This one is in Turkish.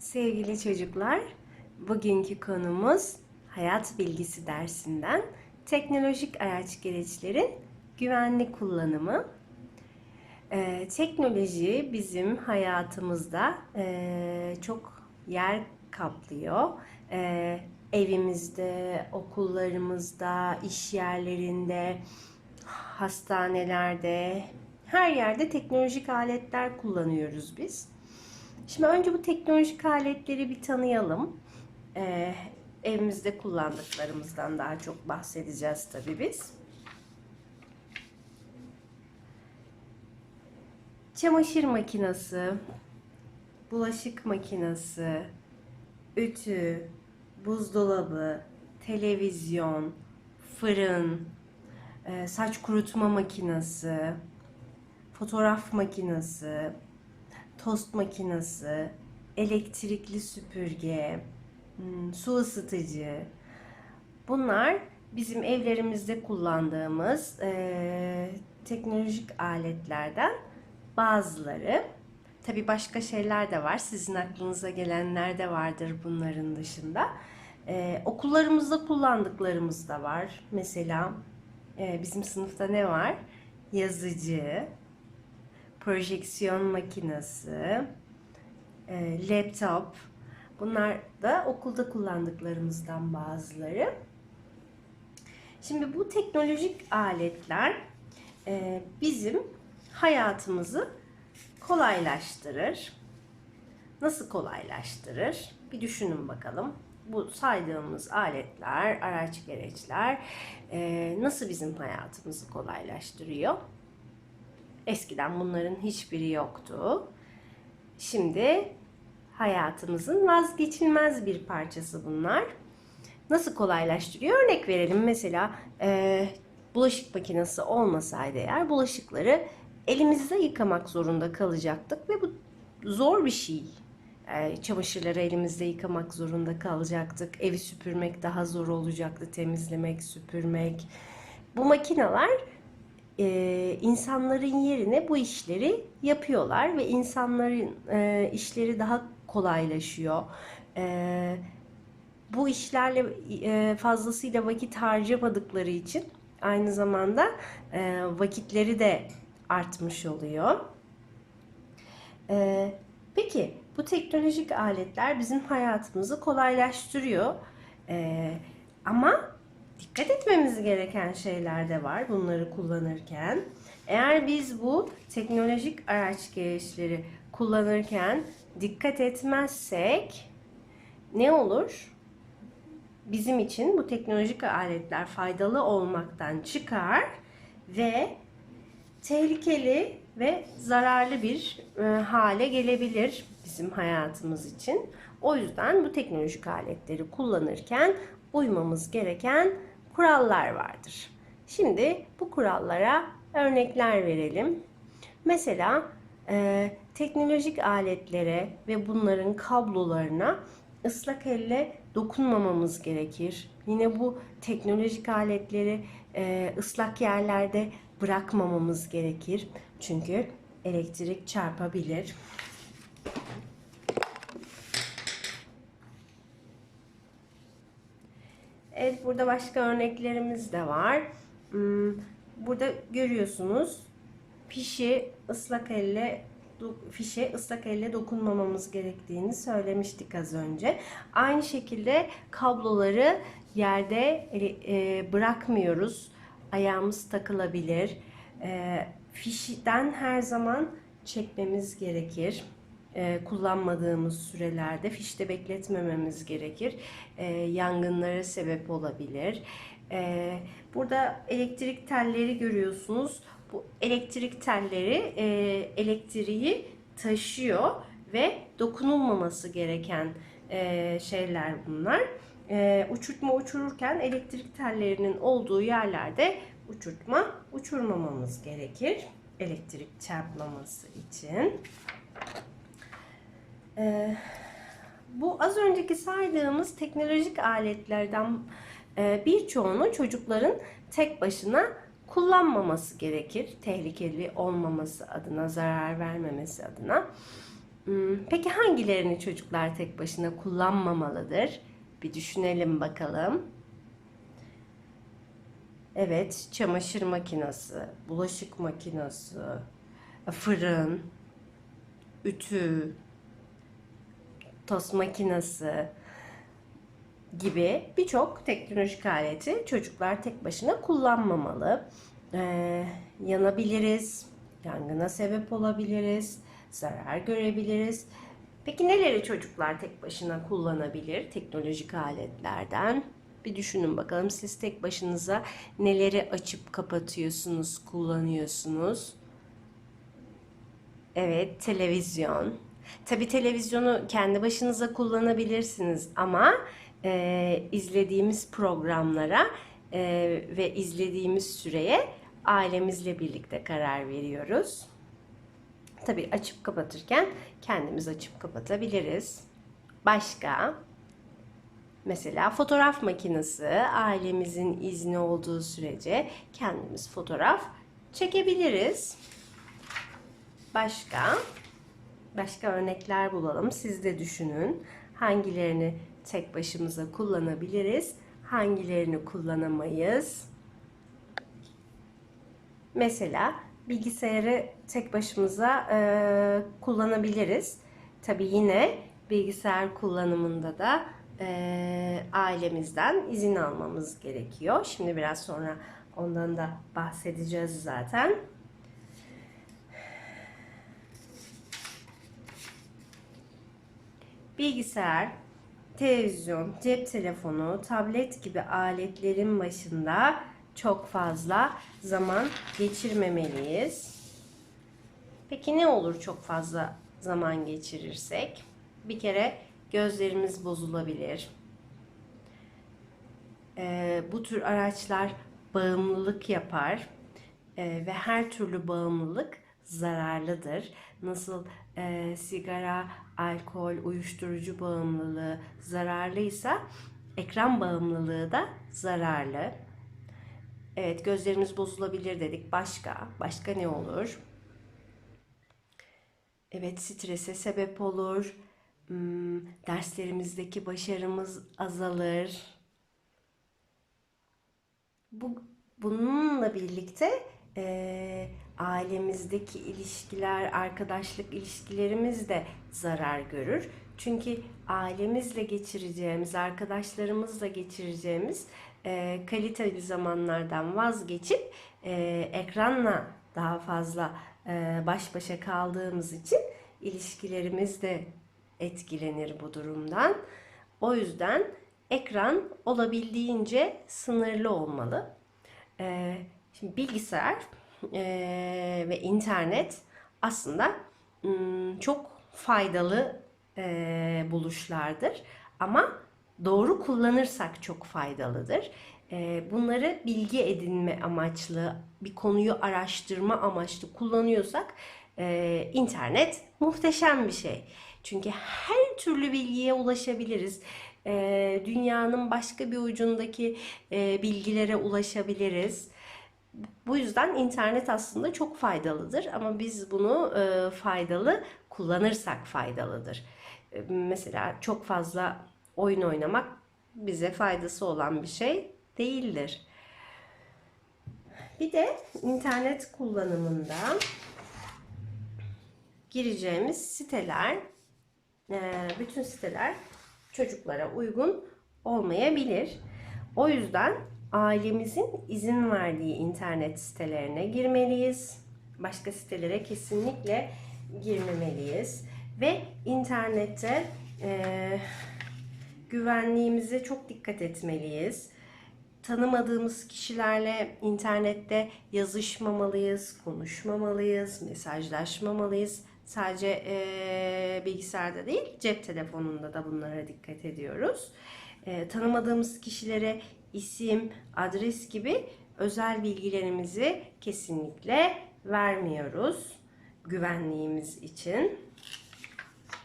Sevgili çocuklar, bugünkü konumuz hayat bilgisi dersinden teknolojik araç gereçlerin güvenli kullanımı. Ee, teknoloji bizim hayatımızda e, çok yer kaplıyor. Ee, evimizde, okullarımızda, iş yerlerinde, hastanelerde, her yerde teknolojik aletler kullanıyoruz biz. Şimdi önce bu teknolojik aletleri bir tanıyalım. Ee, evimizde kullandıklarımızdan daha çok bahsedeceğiz tabii biz. Çamaşır makinesi, bulaşık makinesi, ütü, buzdolabı, televizyon, fırın, e, saç kurutma makinesi, fotoğraf makinesi, tost makinesi, elektrikli süpürge, hmm, su ısıtıcı. Bunlar bizim evlerimizde kullandığımız eee, teknolojik aletlerden bazıları. Tabii başka şeyler de var. Sizin aklınıza gelenler de vardır bunların dışında. Eee, okullarımızda kullandıklarımız da var. Mesela eee, bizim sınıfta ne var? Yazıcı, projeksiyon makinesi, e, laptop. Bunlar da okulda kullandıklarımızdan bazıları. Şimdi bu teknolojik aletler e, bizim hayatımızı kolaylaştırır. Nasıl kolaylaştırır? Bir düşünün bakalım. Bu saydığımız aletler, araç gereçler e, nasıl bizim hayatımızı kolaylaştırıyor? Eskiden bunların hiçbiri yoktu. Şimdi hayatımızın vazgeçilmez bir parçası bunlar. Nasıl kolaylaştırıyor? Örnek verelim. Mesela e, bulaşık makinesi olmasaydı eğer bulaşıkları elimizde yıkamak zorunda kalacaktık ve bu zor bir şey. E, çamaşırları elimizde yıkamak zorunda kalacaktık. Evi süpürmek daha zor olacaktı. Temizlemek, süpürmek. Bu makineler e, insanların yerine bu işleri yapıyorlar ve insanların e, işleri daha kolaylaşıyor. E, bu işlerle e, fazlasıyla vakit harcamadıkları için aynı zamanda e, vakitleri de artmış oluyor. E, peki bu teknolojik aletler bizim hayatımızı kolaylaştırıyor. E, ama dikkat etmemiz gereken şeyler de var bunları kullanırken. Eğer biz bu teknolojik araç gereçleri kullanırken dikkat etmezsek ne olur? Bizim için bu teknolojik aletler faydalı olmaktan çıkar ve tehlikeli ve zararlı bir e, hale gelebilir bizim hayatımız için. O yüzden bu teknolojik aletleri kullanırken uymamız gereken kurallar vardır. Şimdi bu kurallara örnekler verelim. Mesela e, teknolojik aletlere ve bunların kablolarına ıslak elle dokunmamamız gerekir. Yine bu teknolojik aletleri e, ıslak yerlerde bırakmamamız gerekir. Çünkü elektrik çarpabilir. Evet burada başka örneklerimiz de var. Hmm, Burada görüyorsunuz fişi ıslak elle fişe ıslak elle dokunmamamız gerektiğini söylemiştik az önce. Aynı şekilde kabloları yerde e, bırakmıyoruz. Ayağımız takılabilir. E, fişten her zaman çekmemiz gerekir e, kullanmadığımız sürelerde fişte bekletmememiz gerekir. E, yangınlara sebep olabilir. E, burada elektrik telleri görüyorsunuz. Bu elektrik telleri elektriği taşıyor ve dokunulmaması gereken şeyler bunlar. Uçurtma uçururken elektrik tellerinin olduğu yerlerde uçurtma uçurmamamız gerekir. Elektrik çarpmaması için. Ee, bu az önceki saydığımız teknolojik aletlerden e, birçoğunu çocukların tek başına kullanmaması gerekir. Tehlikeli olmaması adına, zarar vermemesi adına. Hmm, Peki hangilerini çocuklar tek başına kullanmamalıdır? Bir düşünelim bakalım. Evet, çamaşır makinesi, bulaşık makinesi, fırın, ütü, tost makinesi gibi birçok teknolojik aleti çocuklar tek başına kullanmamalı. Ee, yanabiliriz, yangına sebep olabiliriz, zarar görebiliriz. Peki neleri çocuklar tek başına kullanabilir teknolojik aletlerden? Bir düşünün bakalım siz tek başınıza neleri açıp kapatıyorsunuz, kullanıyorsunuz? Evet, televizyon. Tabii televizyonu kendi başınıza kullanabilirsiniz ama e, izlediğimiz programlara e, ve izlediğimiz süreye ailemizle birlikte karar veriyoruz. Tabii açıp kapatırken kendimiz açıp kapatabiliriz. Başka? Mesela fotoğraf makinesi ailemizin izni olduğu sürece kendimiz fotoğraf çekebiliriz. Başka? Başka örnekler bulalım. Siz de düşünün. Hangilerini tek başımıza kullanabiliriz? Hangilerini kullanamayız? Mesela bilgisayarı tek başımıza e, kullanabiliriz. Tabii yine bilgisayar kullanımında da e, ailemizden izin almamız gerekiyor. Şimdi biraz sonra ondan da bahsedeceğiz zaten. Bilgisayar, televizyon, cep telefonu, tablet gibi aletlerin başında çok fazla zaman geçirmemeliyiz. Peki ne olur çok fazla zaman geçirirsek? Bir kere gözlerimiz bozulabilir. Ee, bu tür araçlar bağımlılık yapar Ee, ve her türlü bağımlılık zararlıdır. Nasıl e, sigara, alkol, uyuşturucu bağımlılığı zararlıysa ekran bağımlılığı da zararlı. Evet gözlerimiz bozulabilir dedik. Başka? Başka ne olur? Evet strese sebep olur. Hmm, derslerimizdeki başarımız azalır. Bu, bununla birlikte e, ailemizdeki ilişkiler, arkadaşlık ilişkilerimiz de zarar görür. Çünkü ailemizle geçireceğimiz, arkadaşlarımızla geçireceğimiz e, kaliteli zamanlardan vazgeçip e, ekranla daha fazla e, baş başa kaldığımız için ilişkilerimiz de etkilenir bu durumdan. O yüzden ekran olabildiğince sınırlı olmalı. E, şimdi bilgisayar e, ve internet aslında çok faydalı e, buluşlardır. Ama doğru kullanırsak çok faydalıdır. E, bunları bilgi edinme amaçlı, bir konuyu araştırma amaçlı kullanıyorsak e, internet muhteşem bir şey. Çünkü her türlü bilgiye ulaşabiliriz. E, dünyanın başka bir ucundaki e, bilgilere ulaşabiliriz. Bu yüzden internet aslında çok faydalıdır ama biz bunu e, faydalı kullanırsak faydalıdır. E, mesela çok fazla oyun oynamak bize faydası olan bir şey değildir. Bir de internet kullanımında gireceğimiz siteler, e, bütün siteler çocuklara uygun olmayabilir. O yüzden ailemizin izin verdiği internet sitelerine girmeliyiz. Başka sitelere kesinlikle girmemeliyiz. Ve internette e, güvenliğimize çok dikkat etmeliyiz. Tanımadığımız kişilerle internette yazışmamalıyız, konuşmamalıyız, mesajlaşmamalıyız. Sadece e, bilgisayarda değil, cep telefonunda da bunlara dikkat ediyoruz. E, tanımadığımız kişilere isim, adres gibi özel bilgilerimizi kesinlikle vermiyoruz güvenliğimiz için.